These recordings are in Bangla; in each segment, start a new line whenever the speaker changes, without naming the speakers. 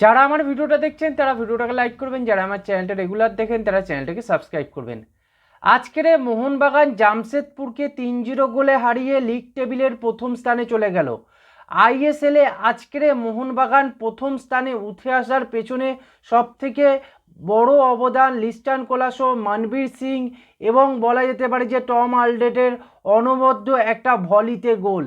যারা আমার ভিডিওটা দেখছেন, তারা ভিডিওটাকে লাইক করবেন। যারা আমার চ্যানেলটা রেগুলার দেখেন, তারা চ্যানেলটাকে সাবস্ক্রাইব করবেন। আজকের মোহনবাগান জামশেদপুরকে তিন জিরো গোলে হারিয়ে লিগ টেবিলের প্রথম স্থানে চলে গেল। আইএসএলে আজকের মোহনবাগান প্রথম স্থানে উঠে আসার পেছনে সবথেকে বড় অবদান লিস্টান কোলাসো মানবীর সিং এবং বলা যেতে পারে যে টম আলডেটের অনবদ্য একটা ভলিতে গোল।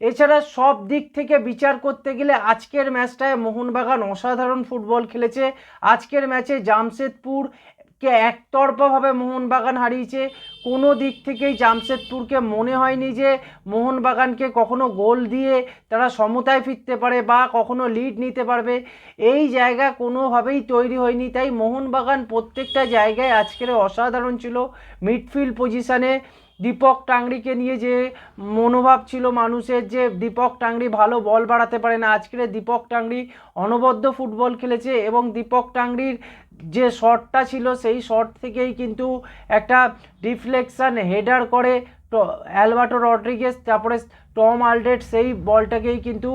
এছাড়া সব দিক থেকে বিচার করতে গেলে আজকের ম্যাচটায় মোহনবাগান অসাধারণ ফুটবল খেলেছে। আজকের ম্যাচে জামশেদপুরকে একতরফাভাবে মোহনবাগান হারিয়েছে। কোনো দিক থেকেই জামশেদপুরকে মনে হয়নি যে মোহনবাগানকে কখনো গোল দিয়ে তারা সমতায় ফিরতে পারে বা কখনো লিড নিতে পারবে। এই জায়গা কোনোভাবেই তৈরি হয়নি, তাই মোহনবাগান প্রত্যেকটা জায়গায় আজকের অসাধারণ ছিল। মিডফিল্ড পজিশানে দীপক টাংরিকে নিয়ে যে মনোভাব ছিল মানুষের যে দীপক টাংরি ভালো বল বাড়াতে পারে না। আজকের দীপক টাংরি অনবদ্য ফুটবল খেলেছে এবং দীপক টাংরির যে শটটা ছিল সেই শট থেকেই কিন্তু একটা রিফ্লেকশন হেডার করে অ্যালবার্টো রড্রিগেস তারপরে টম আলডেট সেই বলটাকেই কিন্তু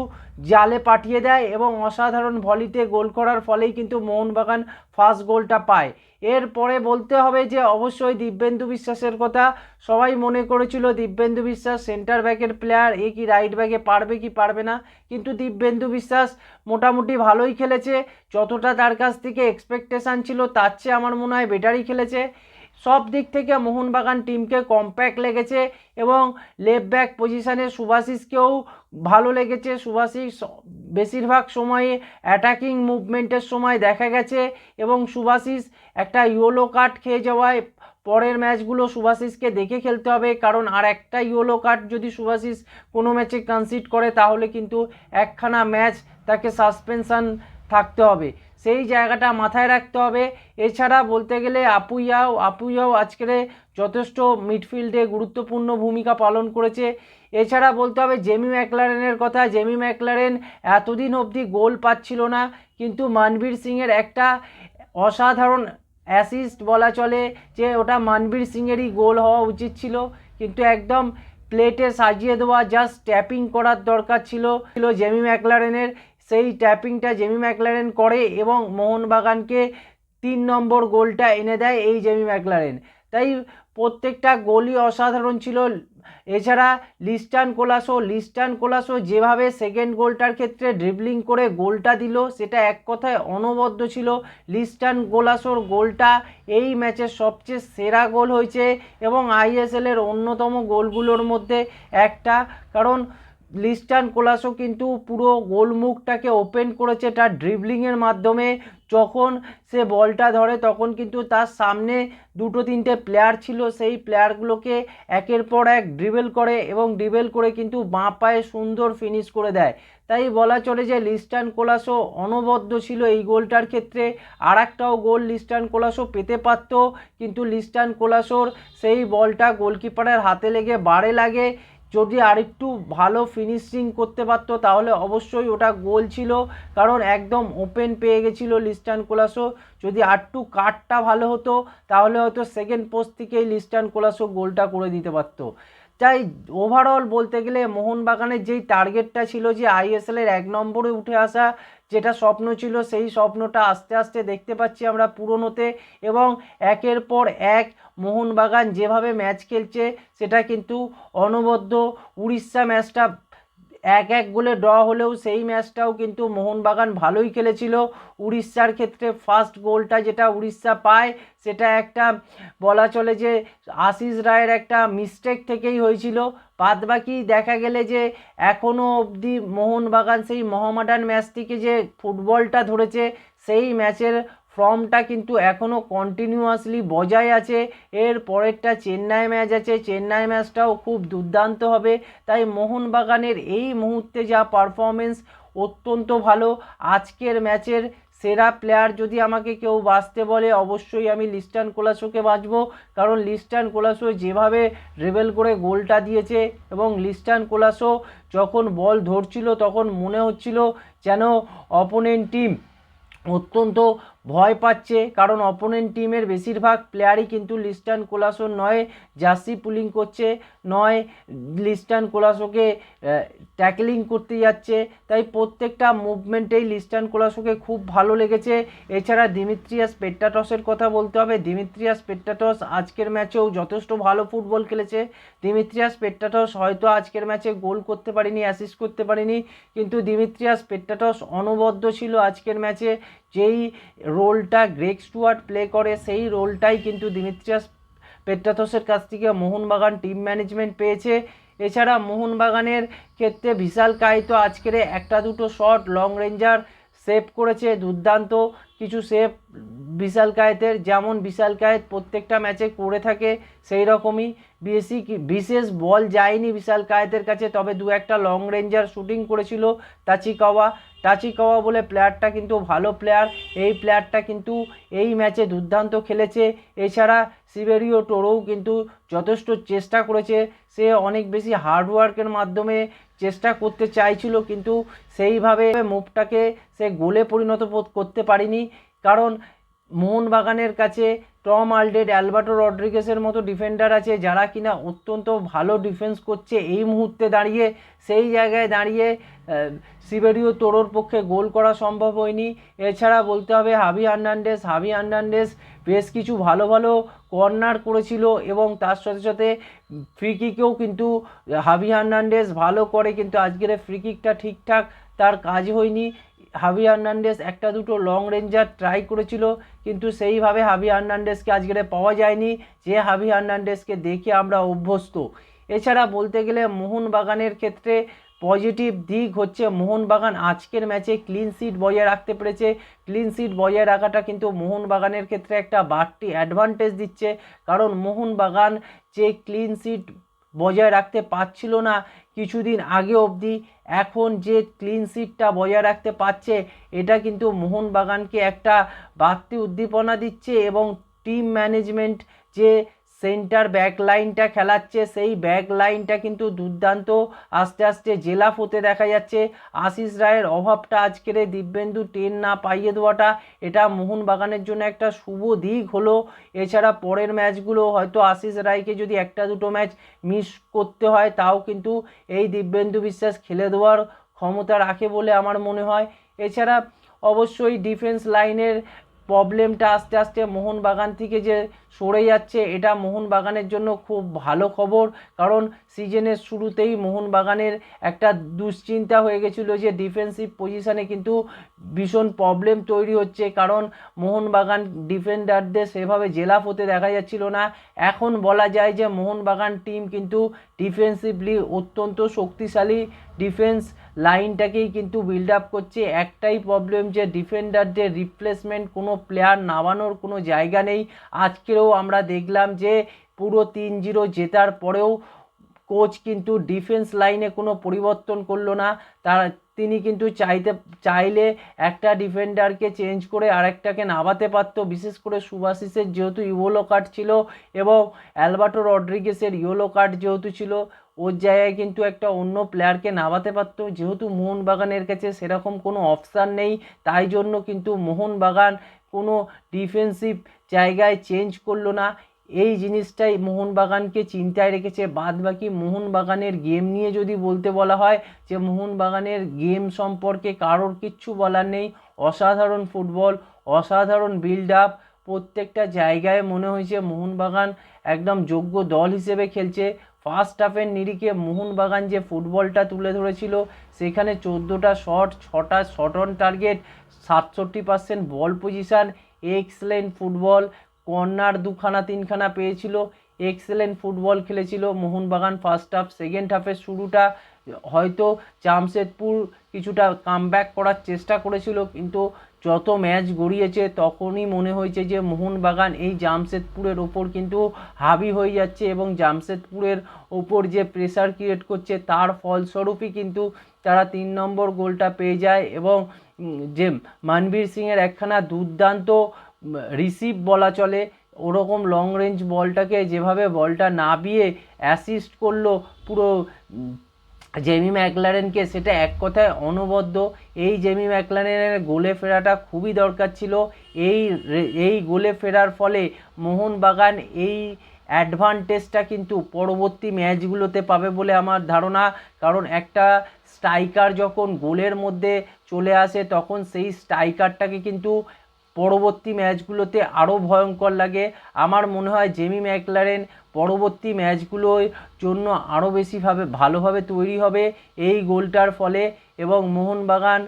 জালে পাঠিয়ে দেয় এবং অসাধারণ ভলিতে গোল করার ফলেই কিন্তু মোহনবাগান ফার্স্ট গোলটা পায়। এরপরে বলতে হবে যে অবশ্যই দিব্যেন্দু বিশ্বাসের কথা। সবাই মনে করেছিল দিব্যেন্দু বিশ্বাস সেন্টার ব্যাকের প্লেয়ার এ কি রাইট ব্যাকে পারবে কি পারবে না? কিন্তু দিব্যেন্দু বিশ্বাস মোটামুটি ভালোই খেলেছে। যতটা তার কাছ থেকে এক্সপেকটেশান ছিল, তার চেয়ে আমার মনে হয় বেটারই খেলেছে। সব দিক থেকে মোহনবাগান টিমকে কম্প্যাক্ট লেগেছে এবং লেফট ব্যাক পজিশানে সুভাশিসকেও ভালো লেগেছে। সুভাশিস বেশিরভাগ সময়ে অ্যাটাকিং মুভমেন্টের সময় দেখা গেছে এবং সুভাশিস একটা ইয়েলো কার্ড খেয়ে যাওয়ায় পরের ম্যাচগুলো সুভাশিসকে দেখে খেলতে হবে। কারণ আর একটা ইয়েলো কার্ড যদি সুভাশিস কোনো ম্যাচে কনসিড করে, তাহলে কিন্তু একখানা ম্যাচ তাকে সাসপেনশন থাকতে হবে। সেই জায়গাটা মাথায় রাখতে হবে। এছাড়া বলতে গেলে আপুইয়াও আপুইয়াও আজকের যথেষ্ট মিডফিল্ডে গুরুত্বপূর্ণ ভূমিকা পালন করেছে। এছাড়া বলতে হবে জেমি ম্যাকলারেনের কথা। জেমি ম্যাকলারেন এতদিন অবধি গোল পাচ্ছিল না, কিন্তু মানবীর সিংয়ের একটা অসাধারণ অ্যাসিস্ট বলা চলে যে ওটা মানবীর সিংয়েরই গোল হওয়া উচিত ছিল। কিন্তু একদম প্লেটে সাজিয়ে দেওয়া জাস্ট ট্যাপিং করার দরকার ছিল ছিল জেমি ম্যাকলারেনের। সেই ট্যাপিংটা জেমি ম্যাকলারেন করে এবং মোহনবাগানকে তিন নম্বর গোলটা এনে দেয় এই জেমি ম্যাকলারেন তাই প্রত্যেকটা গোলই অসাধারণ ছিল। এছাড়া লিস্টান কোলাসো লিস্টান কোলাসো যেভাবে সেকেন্ড গোলটার ক্ষেত্রে ড্রিবলিং করে গোলটা দিল, সেটা এক কথায় অনবদ্য ছিল। লিস্টান কোলাসোর গোলটা এই ম্যাচের সবচেয়ে সেরা গোল হয়েছে এবং আইএসএলের অন্যতম গোলগুলোর মধ্যে একটা। কারণ লিস্টান কোলাসো কিন্তু পুরো গোলমুখটাকে ওপেন করেছে তার ড্রিবলিংয়ের মাধ্যমে। যখন সে বলটা ধরে, তখন কিন্তু তার সামনে দুটো তিনটে প্লেয়ার ছিল। সেই প্লেয়ারগুলোকে একের পর এক ড্রিবেল করে এবং ড্রিবেল করে কিন্তু বাঁ পায়ে সুন্দর ফিনিশ করে দেয়। তাই বলা চলে যে লিস্টান কোলাসো অনবদ্য ছিল এই গোলটার ক্ষেত্রে। আর গোল লিস্টান কোলাসো পেতে পারত, কিন্তু লিস্টান কোলাসোর সেই বলটা গোলকিপারের হাতে লেগে বারে লাগে। যদি আরেকটু ভালো ফিনিশিং করতে পারতো, তাহলে অবশ্যই ওটা গোল ছিল। কারণ একদম ওপেন পেয়ে গেছিল লিস্টান কোলাসো। যদি আরটু কাটটা ভালো হতো, তাহলে হয়তো সেকেন্ড পোস্ট থেকেই লিস্টান কোলাসো গোলটা করে দিতে পারতো। তাই ওভারঅল বলতে গেলে মোহনবাগানের যেই টার্গেটটা ছিল যে আইএসএলের এক নম্বরে উঠে আসা, যেটা স্বপ্ন ছিল, সেই স্বপ্নটা আস্তে আস্তে দেখতে পাচ্ছি আমরা পূরণ এবং একের পর এক মোহনবাগান যেভাবে ম্যাচ খেলছে, সেটা কিন্তু অনবদ্য উড়িষ্যা ম্যাচটা এক এক গোলে ড্র হলেও সেই ম্যাচটাও কিন্তু মোহনবাগান ভালোই খেলেছিল। উড়িষ্যার ক্ষেত্রে ফার্স্ট গোলটা যেটা উড়িষ্যা পায়, সেটা একটা বলা চলে যে আশিস রায়ের একটা মিস্টেক থেকেই হয়েছিল। বাদ বাকি দেখা গেলে যে এখনও অবধি মোহনবাগান সেই মহামাডান ম্যাচ থেকে যে ফুটবলটা ধরেছে, সেই ম্যাচের ফর্মটা কিন্তু এখনও কন্টিনিউয়াসলি বজায় আছে। এর পরেরটা চেন্নাই ম্যাচ আছে। চেন্নাই ম্যাচটাও খুব দুর্দান্ত হবে। তাই মোহনবাগানের এই মুহূর্তে যা পারফরমেন্স অত্যন্ত ভালো। আজকের ম্যাচের সেরা প্লেয়ার যদি আমাকে কেউ বাঁচতে বলে, অবশ্যই আমি লিস্টান কোলাসোকে বাঁচবো। কারণ লিস্টান কোলাসো যেভাবে রেবেল করে গোলটা দিয়েছে এবং লিস্টান কোলাসো যখন বল ধরছিল তখন মনে হচ্ছিল যেন অপোনেন্ট টিম অত্যন্ত ভয় পাচ্ছে, কারণ অপোনেন্ট টিমের বেশিরভাগ প্লেয়ারই কিন্তু লিস্টান কোলাসো নয় জার্সি পুলিং করছে, নয় লিস্টান কোলাসোকে ট্যাকলিং করতে যাচ্ছে, তাই প্রত্যেকটা মুভমেন্টেই লিস্টান কোলাসোকে খুব ভালো লেগেছে। এছাড়া দিমিত্রিয়াস পেট্টাটসের কথা বলতে হবে। দিমিত্রিয়াস পেট্টাটস আজকের ম্যাচেও যথেষ্ট ভালো ফুটবল খেলেছে। দিমিত্রিয়াস পেট্টাটস হয়তো আজকের ম্যাচে গোল করতে পারেনি অ্যাসিস্ট করতে পারেনি, কিন্তু দিমিত্রিয়াস পেট্টাটস অনবদ্য ছিল আজকের ম্যাচে যেই রোলটা গ্রেক স্টুয়ার্ট প্লে করে, সেই রোলটাই কিন্তু দিমিত্রিয়াস পেট্টাথসের কাছ থেকে মোহনবাগান টিম ম্যানেজমেন্ট পেয়েছে। এছাড়া মোহনবাগানের ক্ষেত্রে বিশাল কায়িত আজকের একটা দুটো শট লং রেঞ্জার সেভ করেছে, দুর্দান্ত কিছু সেভ বিশাল কায়েতের, যেমন বিশাল কায়েত প্রত্যেকটা ম্যাচে করে থাকে, সেই রকমই। বেশি বিশেষ বল যায়নি বিশাল কায়েতের কাছে, তবে দু একটা লং রেঞ্জার শুটিং করেছিল তাচিকাওয়া টাচিকাওয়া বলে প্লেয়ারটা কিন্তু ভালো প্লেয়ার এই প্লেয়ারটা কিন্তু এই ম্যাচে দুর্দান্ত খেলেছে। এছাড়া সিবেরিও টোরোও কিন্তু যথেষ্ট চেষ্টা করেছে, সে অনেক বেশি হার্ডওয়ার্কের মাধ্যমে চেষ্টা করতে চাইছিল, কিন্তু সেইভাবে মুভটাকে সে গোলে পরিণত করতে পারেনি। কারণ মোহনবাগানের কাছে টম আলডেড অ্যালবার্টো রড্রিগেসের মতো ডিফেন্ডার আছে যারা কিনা অত্যন্ত ভালো ডিফেন্স করছে। এই মুহূর্তে দাঁড়িয়ে, সেই জায়গায় দাঁড়িয়ে সিবেরিও তোরোর পক্ষে গোল করা সম্ভব হয়নি। এছাড়া বলতে হবে হাবি আর্নান্ডেস হাবি আর্নান্ডেস বেশ কিছু ভালো ভালো কর্নার করেছিল এবং তার সাথে সাথে ফ্রি কিকেও কিন্তু হাবি হার্নান্ডেস ভালো করে, কিন্তু আজকের ফ্রি কিকটা ঠিকঠাক তার কাজ হয়নি। হাবি হার্নান্ডেস একটা দুটো লং রেঞ্জার ট্রাই করেছিল, কিন্তু সেইভাবে হাবি হার্নান্ডেসকে আজকের পাওয়া যায়নি, যে হাবি হার্নান্ডেসকে দেখে আমরা অভ্যস্ত। এছাড়া বলতে গেলে মোহনবাগানের ক্ষেত্রে পজিটিভ দিক হচ্ছে মোহনবাগান আজকের ম্যাচে ক্লিন সিট বজায় রাখতে পেরেছে। ক্লিন সিট বজায় রাখাটা কিন্তু মোহনবাগানের ক্ষেত্রে একটা বাড়তি অ্যাডভান্টেজ দিচ্ছে, কারণ মোহনবাগান যে ক্লিন সিট বজায় রাখতে পারছিল না। কিছুদিন আগে অবধি এখন যে ক্লিন সিটটা বজায় রাখতে পারছে, এটা কিন্তু মোহনবাগানকে একটা বাড়তি উদ্দীপনা দিচ্ছে এবং টিম ম্যানেজমেন্ট যে সেন্টার ব্যাক লাইনটা খেলাচ্ছে, সেই ব্যাক লাইনটা কিন্তু দুর্দান্ত। আস্তে আস্তে জেলাফ হতে দেখা যাচ্ছে। আশিস রায়ের অভাবটা আজকের দিব্যেন্দু টেন না পাইয়ে দেওয়াটা, এটা মোহনবাগানের জন্য একটা শুভ দিক হলো। এছাড়া পরের ম্যাচগুলো হয়তো আশিস রায়কে যদি একটা দুটো ম্যাচ মিস করতে হয়, তাও কিন্তু এই দিব্যেন্দু বিশ্বাস খেলে দেওয়ার ক্ষমতা রাখে বলে আমার মনে হয়। এছাড়া অবশ্যই ডিফেন্স লাইনের প্রবলেমটা আস্তে আস্তে মোহনবাগান থেকে যে সরে যাচ্ছে, এটা মোহনবাগানের জন্য খুব ভালো খবর। কারণ সিজনের শুরুতেই মোহনবাগানের একটা দুশ্চিন্তা হয়ে গেছিল যে ডিফেন্সিভ পজিশনে কিন্তু ভীষণ প্রবলেম তৈরি হচ্ছে। কারণ মোহনবাগান ডিফেন্ডারদের সেভাবে জেলাপ হতে দেখা যাচ্ছিল না। এখন বলা যায় যে মোহনবাগান টিম কিন্তু ডিফেন্সিভলি অত্যন্ত শক্তিশালী। ডিফেন্স লাইনটাকেই কিন্তু বিল্ড আপ করছে। একটাই প্রবলেম যে ডিফেন্ডারদের রিপ্লেসমেন্ট কোনো প্লেয়ার নামানোর কোনো জায়গা নেই। আজকেও আমরা দেখলাম যে পুরো তিন জিরো জেতার পরেও কোচ কিন্তু ডিফেন্স লাইনে কোনো পরিবর্তন করল না। তার, তিনি কিন্তু চাইতে, চাইলে একটা ডিফেন্ডারকে চেঞ্জ করে আরেকটাকে নামাতে পারতো। বিশেষ করে সুভাশিসের যেহেতু ইউলো কার্ড ছিল এবং অ্যালবার্টো রড্রিগেসের ইয়েলো কার্ড যেহেতু ছিল ওর জায়গায় কিন্তু একটা অন্য প্লেয়ারকে নামাতে পারতো। যেহেতু মোহনবাগানের কাছে সেরকম কোনো অপশান নেই, তাই জন্য কিন্তু মোহনবাগান কোনো ডিফেন্সিভ জায়গায় চেঞ্জ করল না। এই জিনিসটাই মোহনবাগানকে চিন্তায় রেখেছে। বাদ বাকি মোহনবাগানের গেম নিয়ে যদি বলতে বলা হয় যে, মোহনবাগানের গেম সম্পর্কে কারোর কিচ্ছু বলার নেই। অসাধারণ ফুটবল অসাধারণ বিল্ড আপ প্রত্যেকটা জায়গায় মনে হয়েছে মোহনবাগান একদম যোগ্য দল হিসেবে খেলছে। ফার্স্ট হাফের নিরিখে মোহনবাগান যে ফুটবলটা তুলে ধরেছিল, সেখানে চোদ্দোটা শট ছটা শট অন টার্গেট সাতষট্টি percent ball position excellent football corner দুখানা, তিনখানা পেয়েছিল এক্সেলেন্ট ফুটবল খেলেছিল মোহনবাগান ফার্স্ট হাফ সেকেন্ড হাফের শুরুটা। হয়তো জামশেদপুর কিছুটা কামব্যাক করার চেষ্টা করেছিল, কিন্তু যত ম্যাচ গড়িয়েছে, তখনই মনে হয়েছে যে মোহনবাগান এই জামশেদপুরের ওপর কিন্তু হাবি হয়ে যাচ্ছে এবং জামশেদপুরের ওপর যে প্রেসার ক্রিয়েট করছে, তার ফলস্বরূপই কিন্তু তারা তিন নম্বর গোলটা পেয়ে যায় এবং যে মানবীর সিংয়ের একখানা দুর্দান্ত রিসিভ বলা চলে, ওরকম লং রেঞ্জ বলটাকে যেভাবে বলটা নাবিয়ে অ্যাসিস্ট করল, পুরো জেমি ম্যাকলারেনকে সেটা এক কথায় অনবদ্য। এই জেমি ম্যাকলারেনের গোলে ফেরাটা খুবই দরকার ছিল। এই এই গোলে ফেরার ফলে মোহনবাগান এই অ্যাডভান্টেজটা কিন্তু পরবর্তী ম্যাচগুলোতে পাবে বলে আমার ধারণা। কারণ একটা স্ট্রাইকার যখন গোলের মধ্যে চলে আসে, তখন সেই স্ট্রাইকারটাকে কিন্তু পরবর্তী ম্যাচগুলোতে আরও ভয়ঙ্কর লাগে। আমার মনে হয় জেমি ম্যাকলারেন পরবর্তী শুরুর জন্য আরও বেশিভাবে ভালোভাবে তৈরি হবে এই গোলটার ফলে এবং মোহনবাগান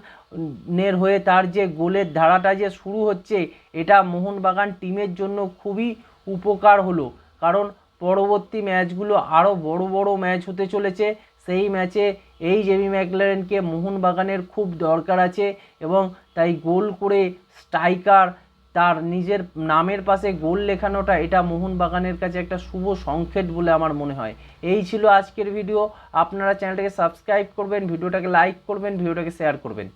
নের হয়ে তার যে গোলের ধারাটা যে শুরু হচ্ছে, এটা মোহনবাগান টিমের জন্য খুবই উপকার হলো। কারণ পরবর্তী ম্যাচগুলো আরও বড় বড় ম্যাচ হতে চলেছে। সেই ম্যাচে এই জেমি ম্যাকলারেনকে মোহনবাগানের খুব দরকার আছে এবং তাই গোল করে স্ট্রাইকার তার নিজের নামের পাশে গোল লেখানোটা এটা মোহনবাগানের কাছে একটা শুভ সংকেত বলে আমার মনে হয়। এই ছিল আজকের ভিডিও আপনারা চ্যানেলটাকে সাবস্ক্রাইব করবেন ভিডিওটাকে লাইক করবেন ভিডিওটাকে শেয়ার করবেন।